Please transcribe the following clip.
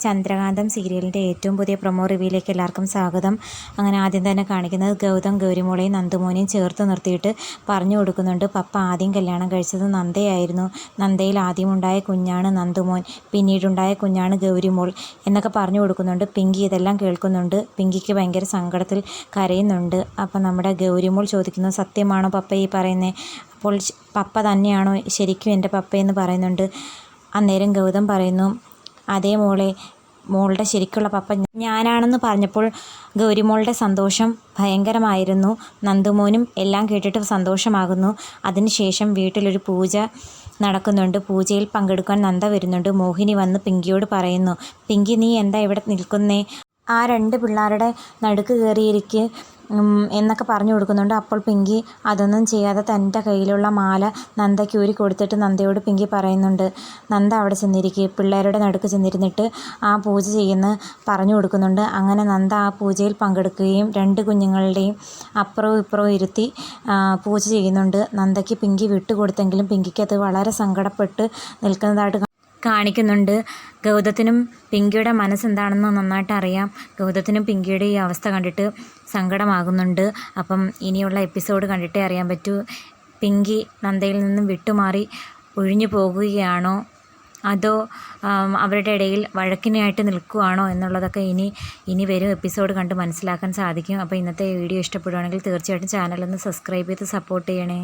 ചന്ദ്രകാന്തം സീരിയലിന്റെ ഏറ്റവും പുതിയ പ്രൊമോ റിവ്യൂയിലേക്ക് എല്ലാവർക്കും സ്വാഗതം. അങ്ങനെ ആദ്യം തന്നെ കാണിക്കുന്നത് ഗൗതം ഗൗരിമോളെയും നന്ദുമോനെയും ചേർത്ത് നിർത്തിയിട്ട് പറഞ്ഞു കൊടുക്കുന്നുണ്ട്. പപ്പ ആദ്യം കല്യാണം കഴിച്ചത് നന്ദയായിരുന്നു. നന്ദയിൽ ആദ്യമുണ്ടായ കുഞ്ഞാണ് നന്ദുമോൻ പിന്നീടുണ്ടായ കുഞ്ഞാണ് ഗൗരിമോൾ എന്നൊക്കെ പറഞ്ഞു കൊടുക്കുന്നുണ്ട്. പിങ്കി ഇതെല്ലാം കേൾക്കുന്നുണ്ട്. പിങ്കിക്ക് ഭയങ്കര സങ്കടത്തിൽ കരയുന്നുണ്ട്. അപ്പം നമ്മുടെ ഗൗരിമോൾ ചോദിക്കുന്നു സത്യമാണോ പപ്പ ഈ പറയുന്നത് അപ്പോൾ പപ്പ തന്നെയാണോ ശരിക്കും എന്റെ പപ്പയെന്ന് പറയുന്നുണ്ട്. അന്നേരം ഗൗതം പറയുന്നു അതേ മോളെ മോളുടെ ശരിക്കുള്ള പപ്പ ഞാനാണെന്ന് പറഞ്ഞപ്പോൾ ഗൗരിമോളുടെ സന്തോഷം ഭയങ്കരമായിരുന്നു. നന്ദുമോനും എല്ലാം കേട്ടിട്ട് സന്തോഷമാകുന്നു. അതിനുശേഷം വീട്ടിലൊരു പൂജ നടക്കുന്നുണ്ട്. പൂജയിൽ പങ്കെടുക്കാൻ നന്ദ വരുന്നുണ്ട്. മോഹിനി വന്ന് പിങ്കിയോട് പറയുന്നു പിങ്കി നീ എന്താ ഇവിടെ നിൽക്കുന്നേ? ആ രണ്ട് പിള്ളേരുടെ നടുക്ക് കയറിയിരിക്കെ. എന്നൊക്കെ പറഞ്ഞു കൊടുക്കുന്നുണ്ട്. അപ്പോൾ പിങ്കി അതൊന്നും ചെയ്യാതെ തന്റെ കയ്യിലുള്ള മാല നന്ദയ്ക്ക് ഊരി കൊടുത്തിട്ട് നന്ദയോട് പിങ്കി പറയുന്നുണ്ട്. നന്ദ അവിടെ ചെന്നിരിക്കുക പിള്ളേരുടെ നടുക്ക് ചെന്നിരുന്നിട്ട് ആ പൂജ ചെയ്യുന്ന പറഞ്ഞു കൊടുക്കുന്നുണ്ട്. അങ്ങനെ നന്ദ ആ പൂജയിൽ പങ്കെടുക്കുകയും രണ്ട് കുഞ്ഞുങ്ങളുടെയും അപ്പുറവും ഇപ്പുറവും ഇരുത്തി പൂജ ചെയ്യുന്നുണ്ട്. നന്ദയ്ക്ക് പിങ്കി വിട്ടുകൊടുത്തെങ്കിലും പിങ്കിക്ക് അത് വളരെ സങ്കടപ്പെട്ട് നിൽക്കുന്നതായിട്ട് കാണിക്കുന്നുണ്ട്. ഗൗതത്തിനും പിങ്കിയുടെ മനസ്സെന്താണെന്ന് നന്നായിട്ട് അറിയാം. ഗൗതത്തിനും പിങ്കിയുടെ ഈ അവസ്ഥ കണ്ടിട്ട് സങ്കടമാകുന്നുണ്ട്. അപ്പം ഇനിയുള്ള എപ്പിസോഡ് കണ്ടിട്ടേ അറിയാൻ പറ്റൂ. പിങ്കി നന്ദയിൽ നിന്നും വിട്ടുമാറി ഒഴിഞ്ഞു പോകുകയാണോ? അതോ അവരുടെ ഇടയിൽ വഴക്കിനായിട്ട് നിൽക്കുകയാണോ എന്നുള്ളതൊക്കെ ഇനി ഇനി വരും. എപ്പിസോഡ് കണ്ട് മനസ്സിലാക്കാൻ സാധിക്കും. അപ്പോൾ ഇന്നത്തെ വീഡിയോ ഇഷ്ടപ്പെടുകയാണെങ്കിൽ തീർച്ചയായിട്ടും ചാനലൊന്ന് സബ്സ്ക്രൈബ് ചെയ്ത് സപ്പോർട്ട് ചെയ്യണേ.